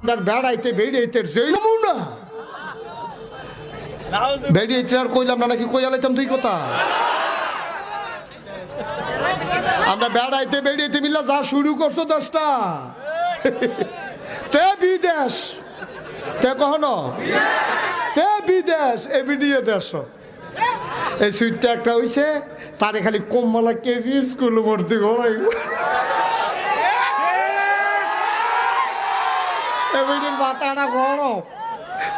আপনার বেড়াইতে বেড়াইতে যেই নমুনা বেড়িয়েছে আর কইলাম না, নাকি কই আলাইতাম তুই কথা। আমরা বেড়াইতে বেড়িয়েতে মিল্লা যা শুরু করছ দশটা। তে বিদেশ। তে কখনো? তে বিদেশ, এ বিডিয়ে দেশ। এই সুইটটা একটা হইছে, তারে খালি কমলা কেজি স্কুল ভর্তি করাই এবিডির মাথাটা গরম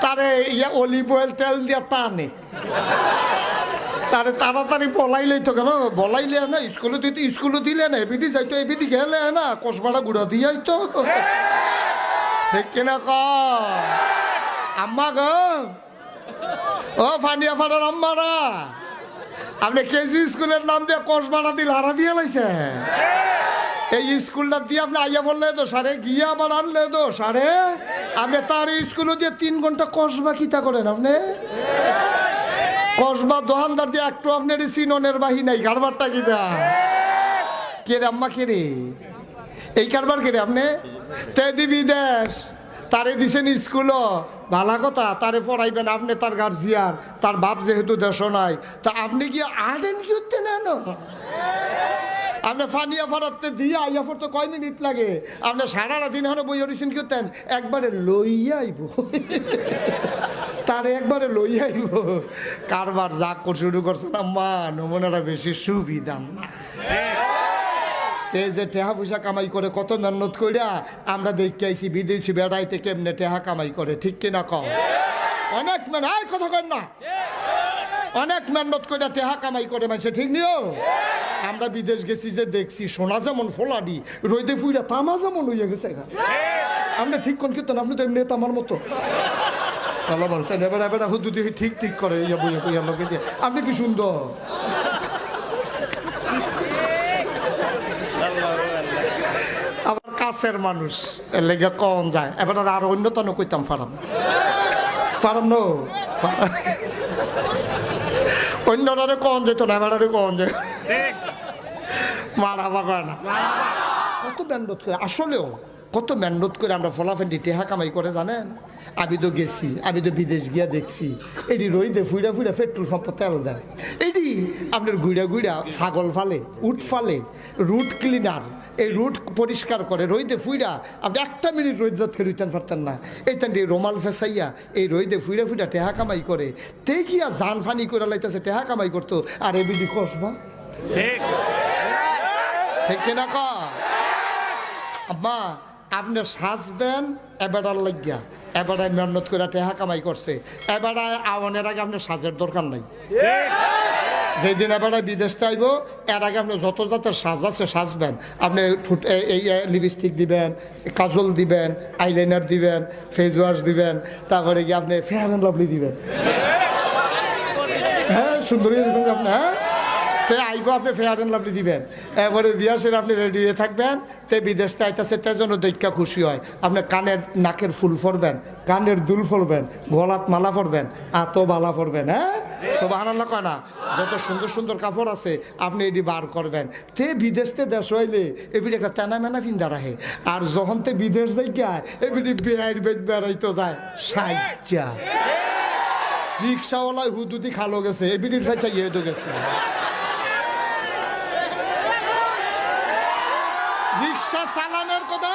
তারে ইয়া অলিভ অয়েল তেল দিয়া টানে। তারে তাড়াতাড়ি বলাইলেই তো কেন? বলাইলে না, স্কুলে দিতে স্কুলে দিলে না এবিডি যাইতো এবিডি গেলে না কসবাটা গুড়া দিয়াই তো ঠিক কিনা ক? আম্মা গো। ও ফানিয়া ফাটার আম্মারা। আপনি কেজি স্কুলের নাম দিয়ে কসবাটা দিল, হারা দিয়ে লাইছে এই স্কুলটা দিয়ে আপনি আইয়া বললে তো সারে গিয়া আবার আনলে তো সারে আপনি তার স্কুলে দিয়ে তিন ঘণ্টা কসবা কিতা করেন আপনি? কসবা দোকানদার দিয়ে একটু আপনার সিননের বাহি নাই, কারবারটা কিতা? কে রে আম্মা, কে রে? এই কারবার কে রে আপনি? তে দিবি দেশ তারে দিছেন স্কুলও। ভালা কথা, তারে পড়াইবেন আপনি তার গার্জিয়ান তার বাপ যেহেতু দেশ নাই তা আপনি কি আর্টেন কি হতে নেন আপনি ফানিয়া ফাড়াতে দিয়ে আইয়া তো কয় মিনিট লাগে? আপনি সারাটা দিন হলে বই অরিশন করতেন? একবারে লইয়া আইব তারে একবারে লইয়া আইব কারবার যা শুরু না মা নমুনাটা বেশি সুবিধা না। এই যে টেহা পয়সা কামাই করে কত মেহনত কইরা আমরা দেখতে আইছি বিদেশি বেড়াইতে কেমনে টেহা কামাই করে, ঠিক কিনা কম অনেক মানে কথা কর না। অনেক মেহনত করে টেহা কামাই করে মানুষে ঠিক নিও? আমরা বিদেশ গেছি যে দেখছি, সোনা যেমন ফোলাডি রইতে ফুইরা তামা যেমন হইয়া গেছে আমরা ঠিক কোন কীর্তন? আপনি তো এমনি তামার মতো। তাহলে বলতেন এবার এবার হুদু দিয়ে ঠিক ঠিক করে, ইয়া বইয়া বইয়া লোকে দিয়ে আপনি কি সুন্দর? আবার কাছের মানুষ, এর লেগে কম যায়। এবার আর অন্যতন কইতাম ফারাম। ফারাম নো। অন্যটারে কম যেত না এবারে কম যে। মারা করে না। কত মেহনত করে আসলেও। কত মেহনত করে আমরা ফলাফেন্ডি টেহা কামাই করে জানেন? আমি তো গেছি আমি তো বিদেশ গিয়া দেখছি। এটি রইদে ফুইরা ফুইরা পেট্রোল পাম্প তেল দেয়। এটি আপনার গুইড়া গুইড়া ছাগল ফালে উট ফালে রুট ক্লিনার এই রুট পরিষ্কার করে রইদে ফুইরা আপনি একটা মিনিট রোদ রাত রইতেন পারতেন না। এই তেন রোমাল ফেসাইয়া এই রইদে ফুইরা ফুইরা টেহা কামাই করে তে গিয়া জান ফানি করে লাইতেছে টেহা কামাই করতো আর এবিডি কসবা? ঠিক। কিনা ক আম্মা আপনি সাজবেন এবারার লাগিয়া। এবারায় মেহনত করে টেহা কামাই করছে। এবারায় আওয়ানের আগে আপনার সাজের দরকার নাই। যেদিন এবারে বিদেশ আইব এর আগে আপনি যত জাতের সাজ আছে সাজবেন। আপনি এই- লিপস্টিক দিবেন, কাজল দিবেন, আইলাইনার দিবেন ফেস ওয়াশ দিবেন, তারপরে গিয়ে আপনি ফেয়ার অ্যান্ড লাভলি দিবেন। হ্যাঁ সুন্দরী আপনি হ্যাঁ? তে আইব আপনি ফেয়ার অ্যান্ড লাভলি দিবেন। এবারে দিয়া সেটা আপনি রেডি হয়ে থাকবেন, তে বিদেশ আইতাছে, তে জন্য দৈক্ষা খুশি হয়। আপনি কানের নাকের ফুল ফরবেন, কানের দুল ফরবেন, গলাত মালা পরবেন আতো বালা পরবেন হ্যাঁ? সব আনাল্লা কয় না? যত সুন্দর সুন্দর কাপড় আছে, আপনি এটি বার করবেন। তে বিদেশ তে দেশ হইলে এবিটি একটা তেনা মেনা ফিন্দা রাখে। আর যখন তে বিদেশ যাই গায় এবিটি বেড়াই বেদ বেড়াইতো যায় সাইজা রিক্সাওয়ালায় হুদুতি খালো গেছে এবিটির ফাইচা ইয়ে গেছে। রিক্সা চালানোর কথা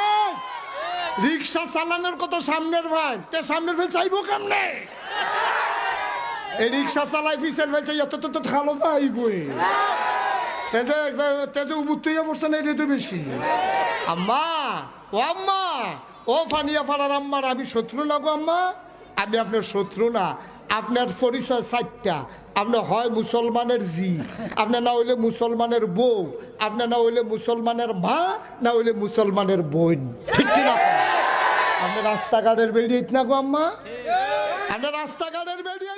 রিক্সা চালানোর কথা সামনের ভাই। তে সামনের ভাই চাইব কেমনে? এই রিক্সা চালাই ফিসের ভাই চাই এত তো খালো চাইবই। তেজে তেজে উবুত্তইয়া পড়ছে না এটা তো বেশি। আম্মা, ও আম্মা, ও ফানিয়া ফাড়ার আম্মার আমি শত্রু না গো আম্মা। আমি আপনার শত্রু না, আপনার পরিচয় চারটা। আপনার হয় মুসলমানের জি, আপনার না হইলে মুসলমানের বউ, আপনার না হইলে মুসলমানের মা, না হইলে মুসলমানের বোন। ঠিক কিনা? আপনি রাস্তাঘাটের বেরিয়ে না গো আম্মা? আপনার রাস্তাঘাটের বেরিয়ে